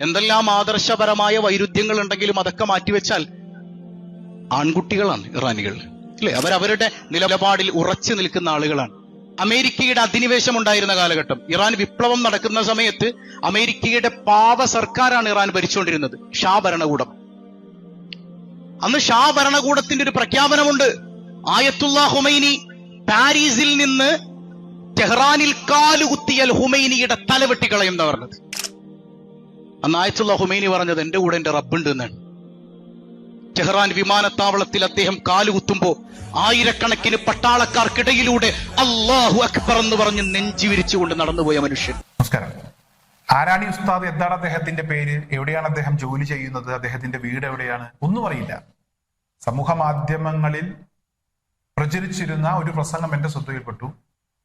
എന്തെല്ലാം ആദർശപരമായ വൈരുദ്ധ്യങ്ങൾ ഉണ്ടെങ്കിലും അതൊക്കെ മാറ്റിവെച്ചാൽ ആൺകുട്ടികളാണ് ഇറാനികൾ. അല്ലെ? അവരവരുടെ നിലപാടിൽ ഉറച്ചു നിൽക്കുന്ന ആളുകളാണ്. അമേരിക്കയുടെ അധിനിവേശം ഉണ്ടായിരുന്ന കാലഘട്ടം. ഇറാൻ വിപ്ലവം നടക്കുന്ന സമയത്ത് അമേരിക്കയുടെ പാവ സർക്കാരാണ് ഇറാൻ ഭരിച്ചുകൊണ്ടിരുന്നത്. ഷാ ഭരണകൂടം. അന്ന് ഷാ ഭരണകൂടത്തിന്റെ ഒരു പ്രഖ്യാപനമുണ്ട്. ആയത്തുള്ള ഹുമൈനി പാരീസിൽ നിന്ന് ടെഹ്റാനിൽ കാലുകുത്തിയൽ ഹുമൈനിയുടെ തല വെട്ടിക്കളയും പറഞ്ഞത്. അന്ന് ആയത്തുള്ള ഹുമൈനി പറഞ്ഞത് എന്റെ കൂടെ എന്റെ റബ്ബുണ്ട് എന്നാണ്. ടെഹ്റാൻ വിമാനത്താവളത്തിൽ അദ്ദേഹം കാലുകുത്തുമ്പോ ആയിരക്കണക്കിന് പട്ടാളക്കാർക്കിടയിലൂടെ അള്ളാഹു അക്ബർ എന്ന് പറഞ്ഞ് നെഞ്ചി വിരിച്ചുകൊണ്ട് നടന്നുപോയ മനുഷ്യൻ. നമസ്കാരം. ആരാണി ഉസ്താദ്? എന്താണ് അദ്ദേഹത്തിന്റെ പേര്? എവിടെയാണ് അദ്ദേഹം ജോലി ചെയ്യുന്നത്? അദ്ദേഹത്തിന്റെ വീട് എവിടെയാണ്? ഒന്നും അറിയില്ല. സമൂഹ മാധ്യമങ്ങളിൽ പ്രചരിച്ചിരുന്ന ഒരു പ്രസംഗം എന്റെ ശ്രദ്ധയിൽപ്പെട്ടു.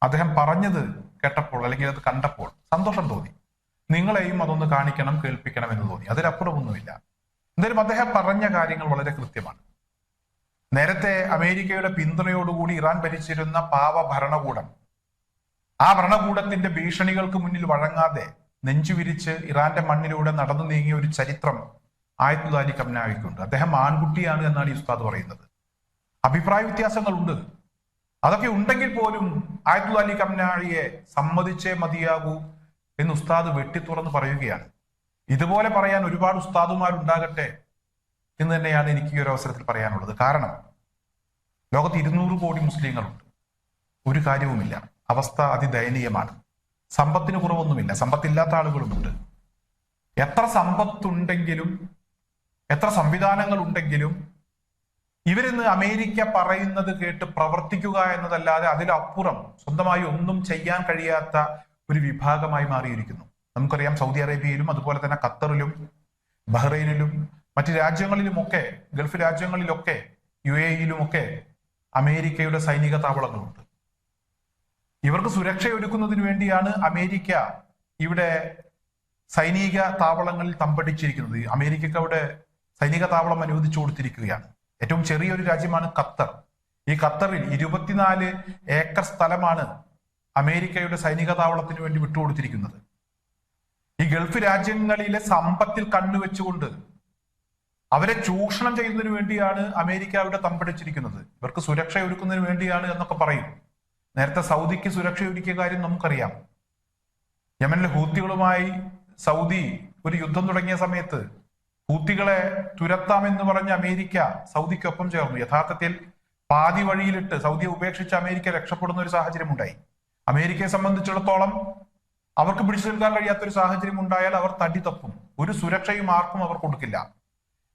അദ്ദേഹം പറഞ്ഞത് കേട്ടപ്പോൾ അല്ലെങ്കിൽ അത് കണ്ടപ്പോൾ സന്തോഷം തോന്നി. നിങ്ങളെയും അതൊന്ന് കാണിക്കണം കേൾപ്പിക്കണം എന്ന് തോന്നി. അതിലപ്പുറമൊന്നുമില്ല. എന്തായാലും അദ്ദേഹം പറഞ്ഞ കാര്യങ്ങൾ വളരെ കൃത്യമാണ്. നേരത്തെ അമേരിക്കയുടെ പിന്തുണയോടുകൂടി ഇറാൻ ഭരിച്ചിരുന്ന പാവ ഭരണകൂടം ആ ഭരണകൂടത്തിന്റെ ഭീഷണികൾക്ക് മുന്നിൽ വഴങ്ങാതെ നെഞ്ചുവിരിച്ച് ഇറാന്റെ മണ്ണിലൂടെ നടന്നു നീങ്ങിയ ഒരു ചരിത്രം ആയത്തുൽ അലി അദ്ദേഹം ആൺകുട്ടിയാണ് എന്നാണ് ഈ ഉസ്താദ് പറയുന്നത്. അഭിപ്രായ വ്യത്യാസങ്ങളുണ്ട്. അതൊക്കെ ഉണ്ടെങ്കിൽ പോലും ആയത്തുൽ അലി സമ്മതിച്ചേ മതിയാകൂ. എന്ന് ഉസ്താദ് വെട്ടിത്തുറന്ന് പറയുകയാണ്. ഇതുപോലെ പറയാൻ ഒരുപാട് ഉസ്താദുമാരുണ്ടാകട്ടെ എന്ന് തന്നെയാണ് എനിക്ക് ഈ ഒരു അവസരത്തിൽ പറയാനുള്ളത്. കാരണം ലോകത്ത് ഇരുന്നൂറ് കോടി മുസ്ലിങ്ങളുണ്ട്. ഒരു കാര്യവുമില്ല. അവസ്ഥ അതിദയനീയമാണ്. സമ്പത്തിന് കുറവൊന്നുമില്ല. സമ്പത്തില്ലാത്ത ആളുകളുമുണ്ട്. എത്ര സമ്പത്തുണ്ടെങ്കിലും എത്ര സംവിധാനങ്ങൾ ഉണ്ടെങ്കിലും ഇവരിന്ന് അമേരിക്ക പറയുന്നത് കേട്ട് പ്രവർത്തിക്കുക എന്നതല്ലാതെ അതിലപ്പുറം സ്വന്തമായി ഒന്നും ചെയ്യാൻ കഴിയാത്ത ഒരു വിഭാഗമായി മാറിയിരിക്കുന്നു. നമുക്കറിയാം സൗദി അറേബ്യയിലും അതുപോലെ തന്നെ ഖത്തറിലും ബഹ്റൈനിലും മറ്റ് രാജ്യങ്ങളിലുമൊക്കെ ഗൾഫ് രാജ്യങ്ങളിലൊക്കെ യു എ ഇയിലുമൊക്കെ അമേരിക്കയുടെ സൈനിക താവളങ്ങളുണ്ട്. ഇവർക്ക് സുരക്ഷ ഒരുക്കുന്നതിന് വേണ്ടിയാണ് അമേരിക്ക ഇവിടെ സൈനിക താവളങ്ങളിൽ തമ്പടിച്ചിരിക്കുന്നത്. അമേരിക്കക്ക് അവിടെ സൈനിക താവളം അനുവദിച്ചു കൊടുത്തിരിക്കുകയാണ്. ഏറ്റവും ചെറിയൊരു രാജ്യമാണ് ഖത്തർ. ഈ ഖത്തറിൽ ഇരുപത്തിനാല് ഏക്കർ സ്ഥലമാണ് അമേരിക്കയുടെ സൈനിക താവളത്തിന് വേണ്ടി വിട്ടുകൊടുത്തിരിക്കുന്നത്. ഈ ഗൾഫ് രാജ്യങ്ങളിലെ സമ്പത്തിൽ കണ്ണുവെച്ചുകൊണ്ട് അവരെ ചൂഷണം ചെയ്യുന്നതിന് വേണ്ടിയാണ് അമേരിക്ക അവിടെ തമ്പടിച്ചിരിക്കുന്നത്. ഇവർക്ക് സുരക്ഷ ഒരുക്കുന്നതിന് വേണ്ടിയാണ് എന്നൊക്കെ പറയും. നേരത്തെ സൗദിക്ക് സുരക്ഷ ഒരുക്കിയ കാര്യം നമുക്കറിയാം. യമനിലെ ഹൂത്തികളുമായി സൗദി ഒരു യുദ്ധം തുടങ്ങിയ സമയത്ത് ഹൂത്തികളെ തുരത്താമെന്ന് പറഞ്ഞ അമേരിക്ക സൗദിക്കൊപ്പം ചേർന്നു. യഥാർത്ഥത്തിൽ പാതി വഴിയിലിട്ട് സൗദിയെ ഉപേക്ഷിച്ച് അമേരിക്ക രക്ഷപ്പെടുന്ന ഒരു സാഹചര്യം ഉണ്ടായി അമേരിക്കയെ സംബന്ധിച്ചിടത്തോളം അവർക്ക് പിടിച്ചു നിൽക്കാൻ കഴിയാത്ത ഒരു സാഹചര്യം ഉണ്ടായാൽ അവർ തടി തപ്പും. ഒരു സുരക്ഷയും ആർക്കും അവർ കൊടുക്കില്ല.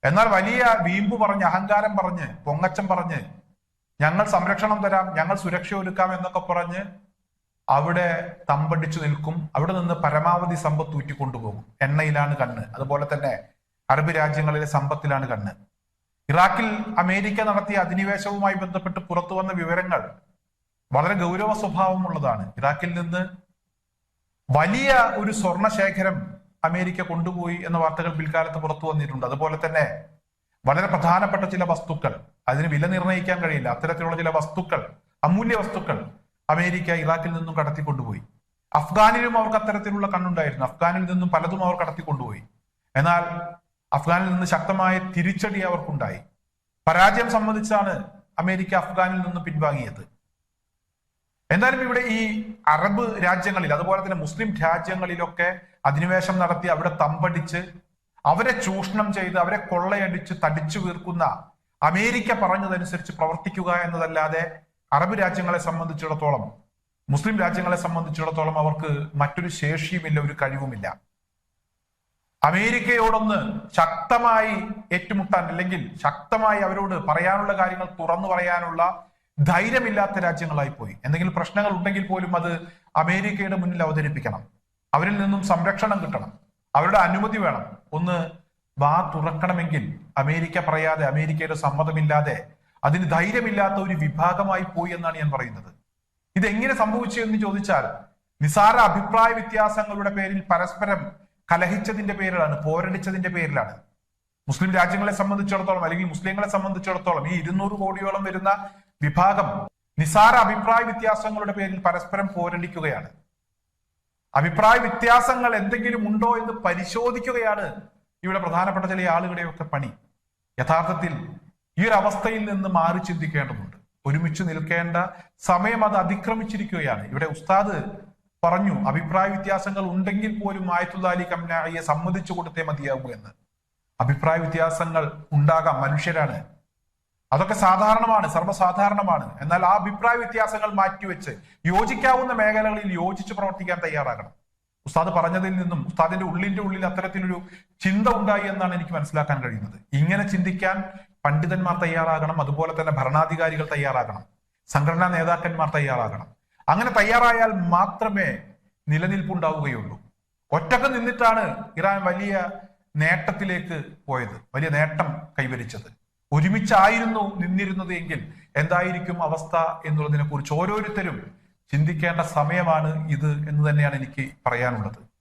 എന്നാൽ വലിയ വീമ്പ് പറഞ്ഞ് അഹങ്കാരം പറഞ്ഞ് പൊങ്ങച്ചം പറഞ്ഞ് ഞങ്ങൾ സംരക്ഷണം തരാം ഞങ്ങൾ സുരക്ഷ ഒരുക്കാം എന്നൊക്കെ പറഞ്ഞ് അവിടെ തമ്പടിച്ചു നിൽക്കും. അവിടെ നിന്ന് പരമാവധി സമ്പത്ത് ഊറ്റിക്കൊണ്ടുപോകും. എണ്ണയിലാണ് കണ്ണ്. അതുപോലെ തന്നെ അറബ് രാജ്യങ്ങളിലെ സമ്പത്തിലാണ് കണ്ണ്. ഇറാഖിൽ അമേരിക്ക നടത്തിയ അധിനിവേശവുമായി ബന്ധപ്പെട്ട് പുറത്തു വന്ന വിവരങ്ങൾ വളരെ ഗൗരവ സ്വഭാവമുള്ളതാണ്. ഇറാഖിൽ നിന്ന് വലിയ ഒരു സ്വർണ ശേഖരം അമേരിക്ക കൊണ്ടുപോയി എന്ന വാർത്തകൾ പിൽക്കാലത്ത് പുറത്തു വന്നിട്ടുണ്ട്. അതുപോലെ തന്നെ വളരെ പ്രധാനപ്പെട്ട ചില വസ്തുക്കൾ അതിന് വില നിർണയിക്കാൻ കഴിയില്ല. അത്തരത്തിലുള്ള ചില വസ്തുക്കൾ അമൂല്യ വസ്തുക്കൾ അമേരിക്ക ഇറാഖിൽ നിന്നും കടത്തിക്കൊണ്ടുപോയി. അഫ്ഗാനിലും അവർക്ക് അത്തരത്തിലുള്ള കണ്ണുണ്ടായിരുന്നു. അഫ്ഗാനിൽ നിന്നും പലതും അവർ കടത്തിക്കൊണ്ടുപോയി. എന്നാൽ അഫ്ഗാനിൽ നിന്ന് ശക്തമായ തിരിച്ചടി അവർക്കുണ്ടായി. പരാജയം സംബന്ധിച്ചാണ് അമേരിക്ക അഫ്ഗാനിൽ നിന്ന് പിൻവാങ്ങിയത്. എന്തായാലും ഇവിടെ ഈ അറബ് രാജ്യങ്ങളിൽ അതുപോലെ തന്നെ മുസ്ലിം രാജ്യങ്ങളിലൊക്കെ അധിനിവേശം നടത്തി അവിടെ തമ്പടിച്ച് അവരെ ചൂഷണം ചെയ്ത് അവരെ കൊള്ളയടിച്ച് തടിച്ചു വീർക്കുന്ന അമേരിക്ക പറഞ്ഞതനുസരിച്ച് പ്രവർത്തിക്കുക എന്നതല്ലാതെ അറബ് രാജ്യങ്ങളെ സംബന്ധിച്ചിടത്തോളം മുസ്ലിം രാജ്യങ്ങളെ സംബന്ധിച്ചിടത്തോളം അവർക്ക് മറ്റൊരു ശേഷിയുമില്ല ഒരു കഴിവുമില്ല. അമേരിക്കയോടൊന്ന് ശക്തമായി ഏറ്റുമുട്ടാൻ അല്ലെങ്കിൽ ശക്തമായി അവരോട് പറയാനുള്ള കാര്യങ്ങൾ തുറന്നു പറയാനുള്ള ധൈര്യമില്ലാത്ത രാജ്യങ്ങളായി പോയി എന്തെങ്കിലും പ്രശ്നങ്ങൾ ഉണ്ടെങ്കിൽ പോലും അത് അമേരിക്കയുടെ മുന്നിൽ അവതരിപ്പിക്കണം. അവരിൽ നിന്നും സംരക്ഷണം കിട്ടണം. അവരുടെ അനുമതി വേണം. ഒന്ന് വാ തുറക്കണമെങ്കിൽ അമേരിക്ക പറയാതെ അമേരിക്കയുടെ സമ്മതമില്ലാതെ അതിന് ധൈര്യമില്ലാത്ത ഒരു വിഭാഗമായി പോയി എന്നാണ് ഞാൻ പറയുന്നത്. ഇതെങ്ങനെ സംഭവിച്ചു എന്ന് ചോദിച്ചാൽ നിസാര അഭിപ്രായ വ്യത്യാസങ്ങളുടെ പേരിൽ പരസ്പരം കലഹിച്ചതിന്റെ പേരിലാണ് പോരടിച്ചതിന്റെ പേരിലാണ്. മുസ്ലിം രാജ്യങ്ങളെ സംബന്ധിച്ചിടത്തോളം അല്ലെങ്കിൽ മുസ്ലിങ്ങളെ സംബന്ധിച്ചിടത്തോളം ഈ ഇരുന്നൂറ് കോടിയോളം വരുന്ന വിഭാഗം നിസാര അഭിപ്രായ വ്യത്യാസങ്ങളുടെ പേരിൽ പരസ്പരം പോരടിക്കുകയാണ്. അഭിപ്രായ വ്യത്യാസങ്ങൾ എന്തെങ്കിലും ഉണ്ടോ എന്ന് പരിശോധിക്കുകയാണ് ഇവിടെ പ്രധാനപ്പെട്ട ചില ആളുകളുടെയൊക്കെ പണി. യഥാർത്ഥത്തിൽ ഈ ഒരു അവസ്ഥയിൽ നിന്ന് മാറി ചിന്തിക്കേണ്ടതുണ്ട്. ഒരുമിച്ച് നിൽക്കേണ്ട സമയം അത് അതിക്രമിച്ചിരിക്കുകയാണ്. ഇവിടെ ഉസ്താദ് പറഞ്ഞു അഭിപ്രായ വ്യത്യാസങ്ങൾ ഉണ്ടെങ്കിൽ പോലും ആയത്തുള്ള അലി സമ്മതിച്ചു കൊടുത്തേ മതിയാകൂ എന്ന്. അഭിപ്രായ വ്യത്യാസങ്ങൾ ഉണ്ടാകാം മനുഷ്യരാണ്. അതൊക്കെ സാധാരണമാണ് സർവസാധാരണമാണ്. എന്നാൽ ആ അഭിപ്രായ വ്യത്യാസങ്ങൾ മാറ്റിവെച്ച് യോജിക്കാവുന്ന മേഖലകളിൽ യോജിച്ച് പ്രവർത്തിക്കാൻ തയ്യാറാകണം. ഉസ്താദ് പറഞ്ഞതിൽ നിന്നും ഉസ്താദിന്റെ ഉള്ളിന്റെ ഉള്ളിൽ അത്തരത്തിലൊരു ചിന്ത ഉണ്ടായി എന്നാണ് എനിക്ക് മനസ്സിലാക്കാൻ കഴിയുന്നത്. ഇങ്ങനെ ചിന്തിക്കാൻ പണ്ഡിതന്മാർ തയ്യാറാകണം അതുപോലെ തന്നെ ഭരണാധികാരികൾ തയ്യാറാകണം സംഘടനാ നേതാക്കന്മാർ തയ്യാറാകണം. അങ്ങനെ തയ്യാറായാൽ മാത്രമേ നിലനിൽപ്പുണ്ടാവുകയുള്ളൂ. ഒറ്റയ്ക്ക് നിന്നിട്ടാണ് ഇറാൻ വലിയ നേട്ടത്തിലേക്ക് പോയത് വലിയ നേട്ടം കൈവരിച്ചത്. ഒരുമിച്ചായിരുന്നു നിന്നിരുന്നത് എങ്കിൽ എന്തായിരിക്കും അവസ്ഥ എന്നുള്ളതിനെ കുറിച്ച് ഓരോരുത്തരും ചിന്തിക്കേണ്ട സമയമാണ് ഇത് എന്ന് തന്നെയാണ് എനിക്ക് പറയാനുള്ളത്.